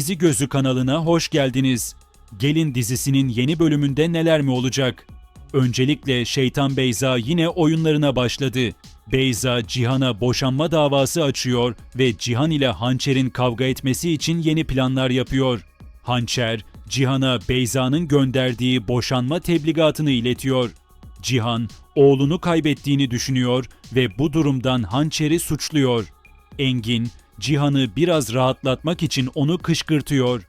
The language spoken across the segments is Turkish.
Dizi Gözü kanalına hoş geldiniz. Gelin dizisinin yeni bölümünde neler mi olacak? Öncelikle Şeytan Beyza yine oyunlarına başladı. Beyza Cihan'a boşanma davası açıyor ve Cihan ile Hançer'in kavga etmesi için yeni planlar yapıyor. Hançer, Cihan'a Beyza'nın gönderdiği boşanma tebligatını iletiyor. Cihan, oğlunu kaybettiğini düşünüyor ve bu durumdan Hançer'i suçluyor. Engin, Cihan'ı biraz rahatlatmak için onu kışkırtıyor.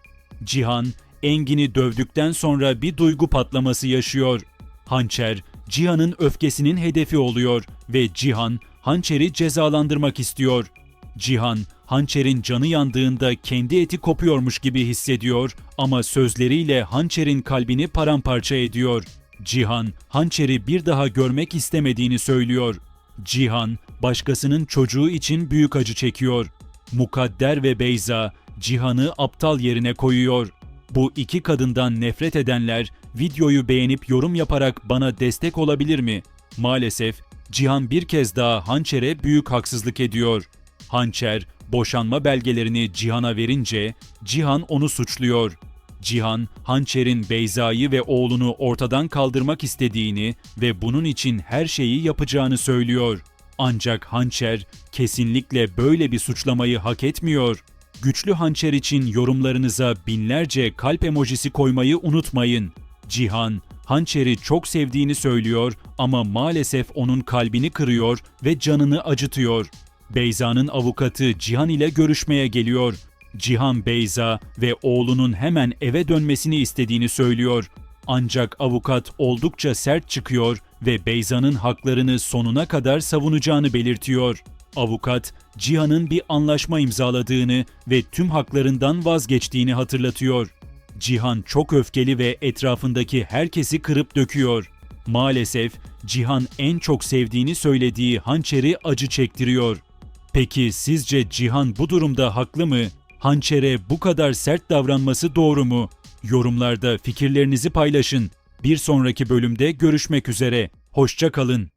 Cihan, Engin'i dövdükten sonra bir duygu patlaması yaşıyor. Hançer, Cihan'ın öfkesinin hedefi oluyor ve Cihan, Hançer'i cezalandırmak istiyor. Cihan, Hançer'in canı yandığında kendi eti kopuyormuş gibi hissediyor ama sözleriyle Hançer'in kalbini paramparça ediyor. Cihan, Hançer'i bir daha görmek istemediğini söylüyor. Cihan, başkasının çocuğu için büyük acı çekiyor. Mukadder ve Beyza, Cihan'ı aptal yerine koyuyor. Bu iki kadından nefret edenler videoyu beğenip yorum yaparak bana destek olabilir mi? Maalesef Cihan bir kez daha Hançer'e büyük haksızlık ediyor. Hançer boşanma belgelerini Cihan'a verince Cihan onu suçluyor. Cihan, Hançer'in Beyza'yı ve oğlunu ortadan kaldırmak istediğini ve bunun için her şeyi yapacağını söylüyor. Ancak Hançer kesinlikle böyle bir suçlamayı hak etmiyor. Güçlü Hançer için yorumlarınıza binlerce kalp emojisi koymayı unutmayın. Cihan, Hançer'i çok sevdiğini söylüyor ama maalesef onun kalbini kırıyor ve canını acıtıyor. Beyza'nın avukatı Cihan ile görüşmeye geliyor. Cihan Beyza ve oğlunun hemen eve dönmesini istediğini söylüyor. Ancak avukat oldukça sert çıkıyor ve Beyza'nın haklarını sonuna kadar savunacağını belirtiyor. Avukat, Cihan'ın bir anlaşma imzaladığını ve tüm haklarından vazgeçtiğini hatırlatıyor. Cihan çok öfkeli ve etrafındaki herkesi kırıp döküyor. Maalesef Cihan en çok sevdiğini söylediği hançeri acı çektiriyor. Peki sizce Cihan bu durumda haklı mı? Hançere bu kadar sert davranması doğru mu? Yorumlarda fikirlerinizi paylaşın. Bir sonraki bölümde görüşmek üzere. Hoşça kalın.